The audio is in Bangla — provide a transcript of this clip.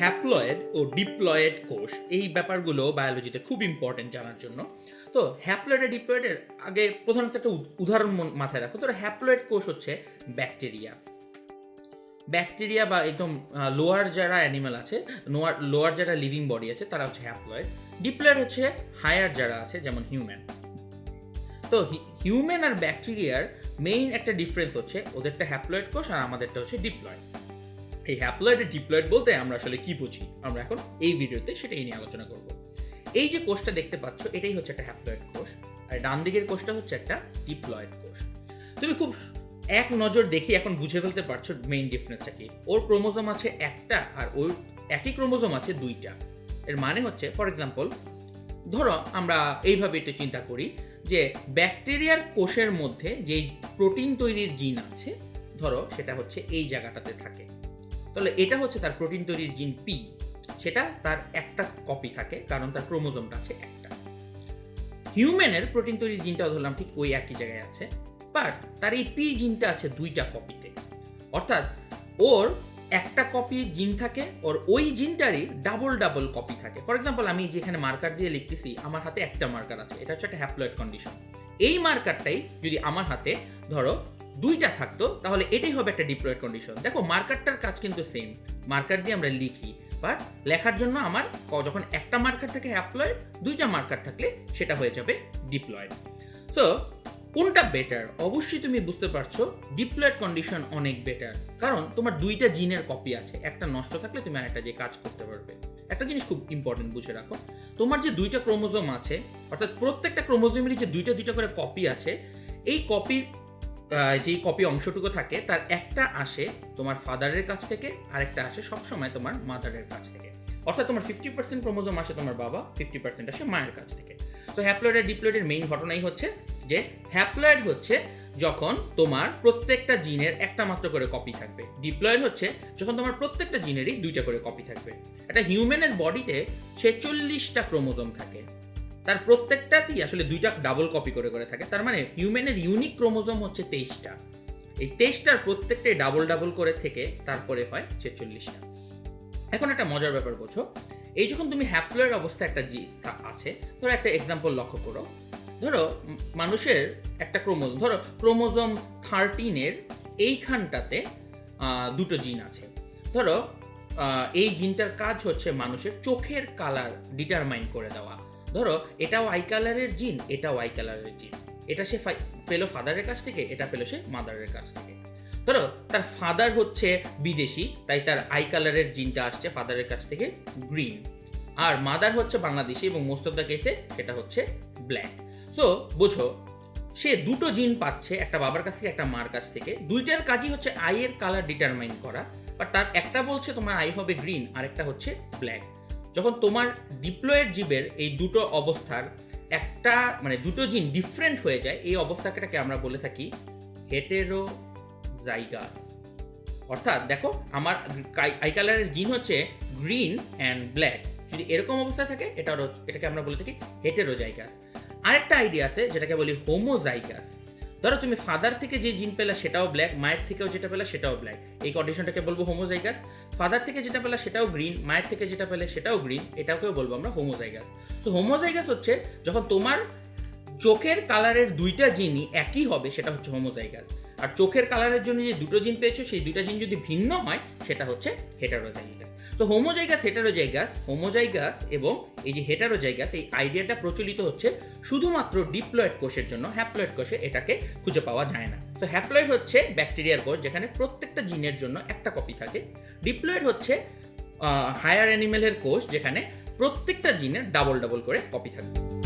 হ্যাপ্লয়েড ও ডিপ্লয়েড কোষ, এই ব্যাপারগুলো বায়োলজিতে খুব ইম্পর্টেন্ট জানার জন্য। তো হ্যাপ্লয়েড আর ডিপ্লয়েডের আগে প্রধানত একটা উদাহরণ মাথায় রাখো। তো হ্যাপ্লয়েড কোষ হচ্ছে ব্যাকটেরিয়া ব্যাকটেরিয়া বা একদম লোয়ার যারা অ্যানিমাল আছে লোয়ার লোয়ার যারা লিভিং বডি আছে, তারা হচ্ছে হ্যাপ্লয়েড ডিপ্লয়েড হচ্ছে হায়ার যারা আছে, যেমন হিউম্যান তো হিউম্যান আর ব্যাকটেরিয়ার মেইন একটা ডিফারেন্স হচ্ছে, ওদেরটা হ্যাপ্লয়েড কোষ আর আমাদেরটা হচ্ছে ডিপ্লয়েড এই হ্যাপ্লয়েড আর ডিপ্লয়েড বলতে আমরা আসলে কি বুঝি? আমরা এখন এই ভিডিওতে সেটাই নিয়ে আলোচনা করব। এই যে কোষটা দেখতে পাচ্ছ, এটাই হচ্ছে একটা হ্যাপ্লয়েড কোষ, আর ডান দিকের কোষটা হচ্ছে একটা ডিপ্লয়েড কোষ। তুমি খুব এক নজর দেখি এখন বুঝে ফেলতে পারছ মেইন ডিফারেন্সটা কি। ওর ক্রোমোজোম আছে একটা, আর ওর একই ক্রোমোজোম আছে দুইটা। এর মানে হচ্ছে ফর এক্সাম্পল ধরো আমরা এইভাবে একটু চিন্তা করি যে ব্যাকটেরিয়ার কোষের মধ্যে যেই প্রোটিন তৈরির জিন আছে, ধরো সেটা হচ্ছে এই জায়গাটাতে থাকে। তাহলে এটা হচ্ছে তার প্রোটিন তৈরির জিন পি সেটা তার একটা কপি থাকে, কারণ তার ক্রোমোজোমটা আছে একটা। হিউম্যানের প্রোটিন তৈরির জিনটাও ধরলাম ঠিক ওই একই জায়গায় আছে বাট তার এই পি জিনটা আছে দুইটা কপিতে অর্থাৎ ওর একটা কপি জিন থাকে, ওর ওই জিনটারই ডাবল ডাবল কপি থাকে। ফর এক্সাম্পল আমি যেখানে মার্কার দিয়ে লিখতেছি, আমার হাতে একটা মার্কার আছে, এটা হচ্ছে একটা হ্যাপ্লয়েড কন্ডিশন এই মার্কারটাই যদি আমার হাতে ধরো দুইটা থাকতো, তাহলে এটাই হবে একটা ডিপ্লয়েড কন্ডিশন দেখো মার্কারটার কাজ কিন্তু সেম মার্কার দিয়ে আমরা লিখি বাট লেখার জন্য আমার যখন একটা মার্কার থাকে হ্যাপ্লয়েড দুইটা মার্কার থাকলে সেটা হয়ে যাবে ডিপ্লয়েড সো কোনটা বেটার অবশ্যই তুমি বুঝতে পারছ ডিপ্লয়েড কন্ডিশন অনেক বেটার কারণ তোমার দুইটা জিনের কপি আছে, একটা নষ্ট থাকলে তুমি আরেকটা যে কাজ করতে পারবে। একটা জিনিস খুব ইম্পর্টেন্ট বুঝে রাখো। তোমার যে দুইটা ক্রোমোজোম আছে, অর্থাৎ প্রত্যেকটা ক্রোমোজোমেরই যে দুইটা দুইটা করে কপি আছে, এই কপির যে কপি অংশটুকু থাকে, তার একটা আসে তোমার ফাদারের কাছ থেকে আর একটা আসে সবসময় তোমার মাদারের কাছ থেকে। অর্থাৎ তোমার ফিফটি পার্সেন্ট ক্রোমোজোম আসে তোমার বাবা ফিফটি পার্সেন্ট আসে মায়ের কাছ থেকে। তো হ্যাপ্লয়েড আর ডিপ্লয়েডের মেইন ঘটনাই হচ্ছে যে হ্যাপ্লয়েড হচ্ছে যখন তোমার প্রত্যেকটা জিনের একটা মাত্র করে কপি থাকবে। ডিপ্লয়েড হচ্ছে যখন তোমার প্রত্যেকটা জিনেরই দুইটা করে কপি থাকবে। একটা হিউম্যানের বডিতে ছেচল্লিশটা ক্রোমোজোম থাকে। তার প্রত্যেকটাতেই আসলে দুইটা ডাবল কপি করে করে থাকে। তার মানে হিউম্যানের ইউনিক ক্রোমোজোম হচ্ছে তেইশটা। এই তেইশটার প্রত্যেকটাই ডাবল ডাবল করে থেকে তারপরে হয় ছেচল্লিশটা। এখন একটা মজার ব্যাপার বোঝো। এই যখন তুমি হ্যাপ্লয়েড অবস্থা একটা জি আছে, ধরো একটা এক্সাম্পল লক্ষ্য করো। ধরো মানুষের একটা ক্রোমোজোম ধরো, ক্রোমোজোম থার্টিনের এইখানটাতে দুটো জিন আছে। ধরো এই জিনটার কাজ হচ্ছে মানুষের চোখের কালার ডিটারমাইন করে দেওয়া। ধরো, এটাও আই কালারের জিন, এটাও আই কালারের জিন। এটা সে পেল ফাদারের কাছ থেকে, এটা পেল সে মাদারের কাছ থেকে। ধরো, তার ফাদার হচ্ছে বিদেশি, তাই তার আই কালারের জিনটা আসছে ফাদারের কাছ থেকে গ্রিন আর মাদার হচ্ছে বাংলাদেশি এবং মোস্ট অফ দ্য কেসে সেটা হচ্ছে ব্ল্যাক সো বোঝো, সে দুটো জিন পাচ্ছে, একটা বাবার কাছ থেকে, একটা মার কাছ থেকে। দুইটার কাজই হচ্ছে আইয়ের কালার ডিটারমাইন করা। বাট তার একটা বলছে তোমার আই হবে গ্রিন আর একটা হচ্ছে ব্ল্যাক যখন তোমার ডিপ্লয়েড জীবের এই দুটো অবস্থার একটা মানে দুটো জিন ডিফারেন্ট হয়ে যায়, এই অবস্থাটাকে আমরা বলে থাকি হেটেরো জাইগাস। অর্থাৎ দেখো, আমার আই কালারের জিন হচ্ছে গ্রিন অ্যান্ড ব্ল্যাক যদি এরকম অবস্থা থাকে, এটা এটাকে আমরা বলে থাকি হেটেরোজাইগাস আরেকটা আইডিয়া আছে, যেটাকে বলি হোমোজাইগাস ধরো, তুমি ফাদার থেকে যে জিন পেলা, সেটাও ব্ল্যাক মায়ের থেকেও যেটা পেলা, সেটাও ব্ল্যাক এই কন্ডিশনটাকে বলব হোমোজাইগাস ফাদার থেকে যেটা পেলা, সেটাও গ্রিন মায়ের থেকে যেটা পেলে, সেটাও গ্রিন এটাকেও বলব আমরা হোমোজাইগাস তো হোমোজাইগাস হচ্ছে, যখন তোমার চোখের কালারের দুইটা জিনই একই হবে, সেটা হচ্ছে হোমোজাইগাস আর চোখের কালারের জন্য যে দুটো জিন পেয়েছ, সেই দুটো জিন যদি ভিন্ন হয়, সেটা হচ্ছে হেটারোজাইগাস তো হোমোজাইগাস হেটারোজাইগাস হোমোজাইগাস এবং এই যে হেটারোজাইগাস এই আইডিয়াটা প্রচলিত হচ্ছে শুধুমাত্র ডিপ্লয়েড কোষের জন্য হ্যাপ্লয়েড কোষে এটাকে খুঁজে পাওয়া যায় না। তো হ্যাপ্লয়েড হচ্ছে ব্যাকটেরিয়ার কোষ, যেখানে প্রত্যেকটা জিনের জন্য একটা কপি থাকে। ডিপ্লয়েড হচ্ছে হায়ার অ্যানিমেলের কোষ, যেখানে প্রত্যেকটা জিনের ডাবল ডাবল করে কপি থাকবে।